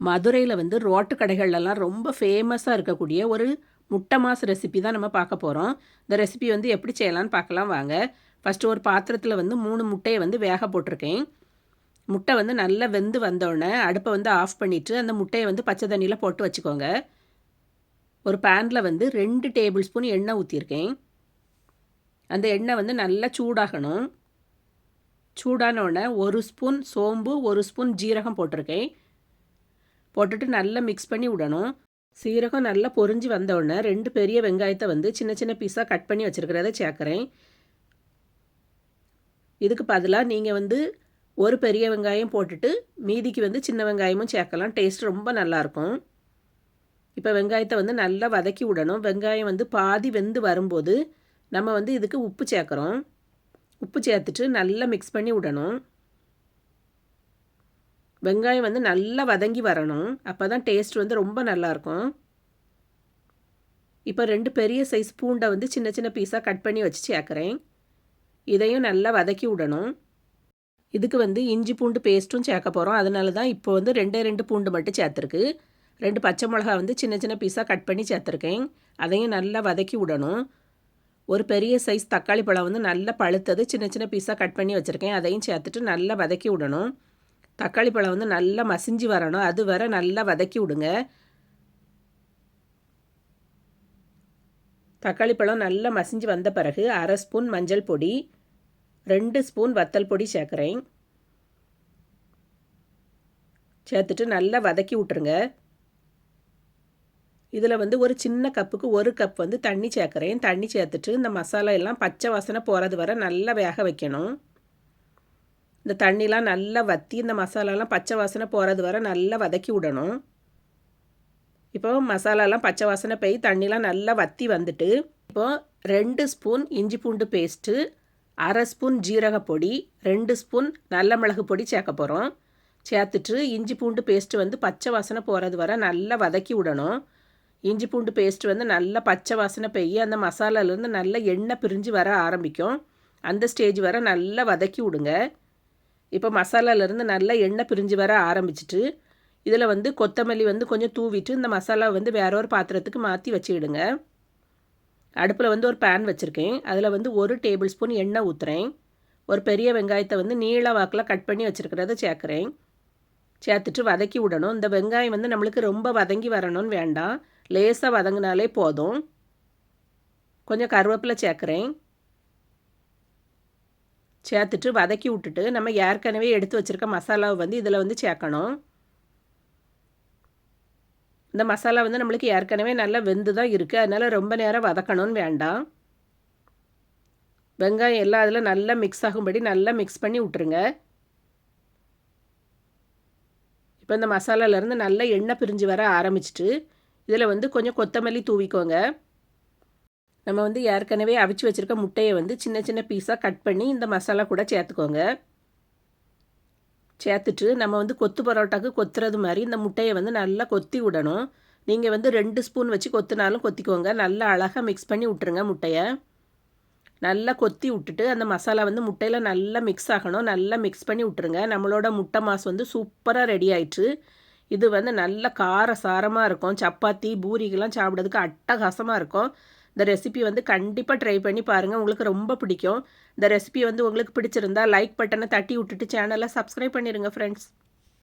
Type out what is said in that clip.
மதுரையில் வந்து ரோட்டு கடைகள்லாம் ரொம்ப ஃபேமஸாக இருக்கக்கூடிய ஒரு முட்டை மாஸ் ரெசிபி தான் நம்ம பார்க்க போகிறோம் இந்த ரெசிபி வந்து எப்படி செய்யலாம்னு பார்க்கலாம் வாங்க. ஃபஸ்ட்டு ஒரு பாத்திரத்தில் வந்து மூணு முட்டையை வந்து வேக போட்டிருக்கேன். முட்டை வந்து நல்லா வெந்து வந்தோடனே அடுப்பை வந்து ஆஃப் பண்ணிவிட்டு அந்த முட்டையை வந்து பச்சை தண்ணியில் போட்டு வச்சுக்கோங்க. ஒரு பேனில் வந்து ரெண்டு டேபிள் ஸ்பூன் எண்ணெய் ஊற்றிருக்கேன் அந்த எண்ணெய் வந்து நல்லா சூடாகணும். சூடான உடனே ஒரு ஸ்பூன் சோம்பு ஒரு ஸ்பூன் ஜீரகம் போட்டிருக்கேன். போட்டுட்டு நல்லா மிக்ஸ் பண்ணி விடணும். சீரகம் நல்லா பொறிஞ்சி வந்த உடனே ரெண்டு பெரிய வெங்காயத்தை வந்து சின்ன சின்ன பீஸாக கட் பண்ணி வச்சுருக்கிறத சேர்க்குறேன். இதுக்கு பதிலாக நீங்கள் வந்து ஒரு பெரிய வெங்காயம் போட்டுட்டு மீதிக்கு வந்து சின்ன வெங்காயமும் சேர்க்கலாம். டேஸ்ட் ரொம்ப நல்லாயிருக்கும் இப்போ வெங்காயத்தை வந்து நல்லா வதக்கி விடணும். வெங்காயம் வந்து பாதி வெந்து வரும்போது நம்ம வந்து இதுக்கு உப்பு சேர்க்குறோம். உப்பு சேர்த்துட்டு நல்லா மிக்ஸ் பண்ணி விடணும். வெங்காயம் வந்து நல்லா வதங்கி வரணும். அப்போ தான் டேஸ்ட் வந்து ரொம்ப நல்லாயிருக்கும். இப்போ ரெண்டு பெரிய சைஸ் பூண்டை வந்து சின்ன சின்ன பீஸாக கட் பண்ணி வச்சு சேர்க்குறேன். இதையும் நல்லா வதக்கி விடணும். இதுக்கு வந்து இஞ்சி பூண்டு பேஸ்ட்டும் சேர்க்க போகிறோம் அதனால தான் இப்போ வந்து ரெண்டே ரெண்டு பூண்டு மட்டும் சேர்த்துருக்கு. ரெண்டு பச்சை மிளகா வந்து சின்ன சின்ன பீஸாக கட் பண்ணி சேர்த்துருக்கேன். அதையும் நல்லா வதக்கி விடணும். ஒரு பெரிய சைஸ் தக்காளி பழம் வந்து நல்லா பழுத்தது சின்ன சின்ன பீஸாக கட் பண்ணி வச்சுருக்கேன். அதையும் சேர்த்துட்டு நல்லா வதக்கி விடணும். தக்காளி பழம் வந்து நல்லா மசிஞ்சு வரணும். அது வர நல்லா வதக்கி விடுங்க. தக்காளி பழம் நல்லா மசிஞ்சு வந்த பிறகு அரை ஸ்பூன் மஞ்சள் பொடி ரெண்டு ஸ்பூன் வத்தல் பொடி சேர்க்குறேன். சேர்த்துட்டு நல்லா வதக்கி விட்ருங்க இதில் வந்து ஒரு சின்ன கப்புக்கு ஒரு கப் வந்து தண்ணி சேர்க்குறேன். தண்ணி சேர்த்துட்டு இந்த மசாலா எல்லாம் பச்சை வாசனை போகிறது வர நல்லா வேக வைக்கணும். இந்த தண்ணிலாம் நல்லா வற்றி இந்த மசாலாலாம் பச்சை வாசனை போகிறது வர நல்லா வதக்கி விடணும். இப்போ மசாலாலாம் பச்சை வாசனை போய் தண்ணிலாம் நல்லா வற்றி வந்துட்டு இப்போது ரெண்டு ஸ்பூன் இஞ்சி பூண்டு பேஸ்ட்டு அரை ஸ்பூன் ஜீரக பொடி ரெண்டு ஸ்பூன் நல்ல மிளகு பொடி சேர்க்க போகிறோம் சேர்த்துட்டு இஞ்சி பூண்டு பேஸ்ட்டு வந்து பச்சை வாசனை போகிறது வர நல்லா வதக்கி விடணும். இஞ்சி பூண்டு பேஸ்ட் வந்து நல்லா பச்சை வாசனை பெய்ய அந்த மசாலாலேருந்து நல்லா எண்ணெய் பிரிஞ்சு வர ஆரம்பிக்கும். அந்த ஸ்டேஜ் வர நல்லா வதக்கி விடுங்க. இப்போ மசாலாலேருந்து நல்லா எண்ணெய் பிரிஞ்சு வர ஆரம்பிச்சிட்டு இதில் வந்து கொத்தமல்லி வந்து கொஞ்சம் தூவிட்டு இந்த மசாலா வந்து வேற ஒரு பாத்திரத்துக்கு மாற்றி வச்சுக்கிடுங்க. அடுப்பில் வந்து ஒரு பேன் வச்சுருக்கேன். அதில் வந்து ஒரு டேபிள் ஸ்பூன் எண்ணெய் ஊற்றுறேன் ஒரு பெரிய வெங்காயத்தை வந்து நீள வாக்கில் கட் பண்ணி வச்சுருக்கிறத சேர்க்குறேன். சேர்த்துட்டு வதக்கி விடணும். இந்த வெங்காயம் வந்து நம்மளுக்கு ரொம்ப வதங்கி வரணும்னு வேண்டாம். லேசாக வதங்கினாலே போதும். கொஞ்சம் கருவேப்பிலை சேர்க்குறேன். சேர்த்துட்டு வதக்கி விட்டுட்டு நம்ம ஏற்கனவே எடுத்து வச்சுருக்க மசாலாவை வந்து இதில் வந்து சேர்க்கணும். இந்த மசாலா வந்து நம்மளுக்கு ஏற்கனவே நல்லா வெந்து தான் இருக்குது அதனால் ரொம்ப நேரம் வதக்கணும்னு வேண்டாம். வெங்காயம் எல்லாம் அதில் நல்லா மிக்ஸ் ஆகும்படி நல்லா மிக்ஸ் பண்ணி விட்ருங்க இப்போ இந்த மசாலாலேருந்து நல்லா எண்ணெய் பிரிஞ்சு வர ஆரம்பிச்சிட்டு இதில் வந்து கொஞ்சம் கொத்தமல்லி தூவிக்கோங்க. நம்ம வந்து ஏற்கனவே அவிச்சு வச்சுருக்க முட்டையை வந்து சின்ன சின்ன பீஸாக கட் பண்ணி இந்த மசாலா கூட சேர்த்துக்கோங்க. சேர்த்துட்டு நம்ம வந்து கொத்து பரோட்டாக்கு கொத்துறது மாதிரி இந்த முட்டையை வந்து நல்லா கொத்தி விடணும். நீங்கள் வந்து ரெண்டு ஸ்பூன் வச்சு கொத்துனாலும் கொத்திக்கோங்க. நல்லா அழகாக மிக்ஸ் பண்ணி விட்ருங்க முட்டையை. நல்லா கொத்தி விட்டுட்டு அந்த மசாலா வந்து முட்டையில் நல்லா மிக்ஸ் ஆகணும். நல்லா மிக்ஸ் பண்ணி விட்ருங்க நம்மளோட முட்டை மாஸ் வந்து சூப்பராக ரெடி ஆயிடுச்சு. இது வந்து நல்ல கார சாரமாக இருக்கும். சப்பாத்தி பூரிக்கெல்லாம் சாப்பிட்றதுக்கு அட்டகாசமாக இருக்கும். இந்த ரெசிபி வந்து கண்டிப்பாக ட்ரை பண்ணி பாருங்கள் உங்களுக்கு ரொம்ப பிடிக்கும். இந்த ரெசிபி வந்து உங்களுக்கு பிடிச்சிருந்தா லைக் பட்டனை தட்டி விட்டுட்டு சேனலை சப்ஸ்கிரைப் பண்ணிடுங்க ஃப்ரெண்ட்ஸ்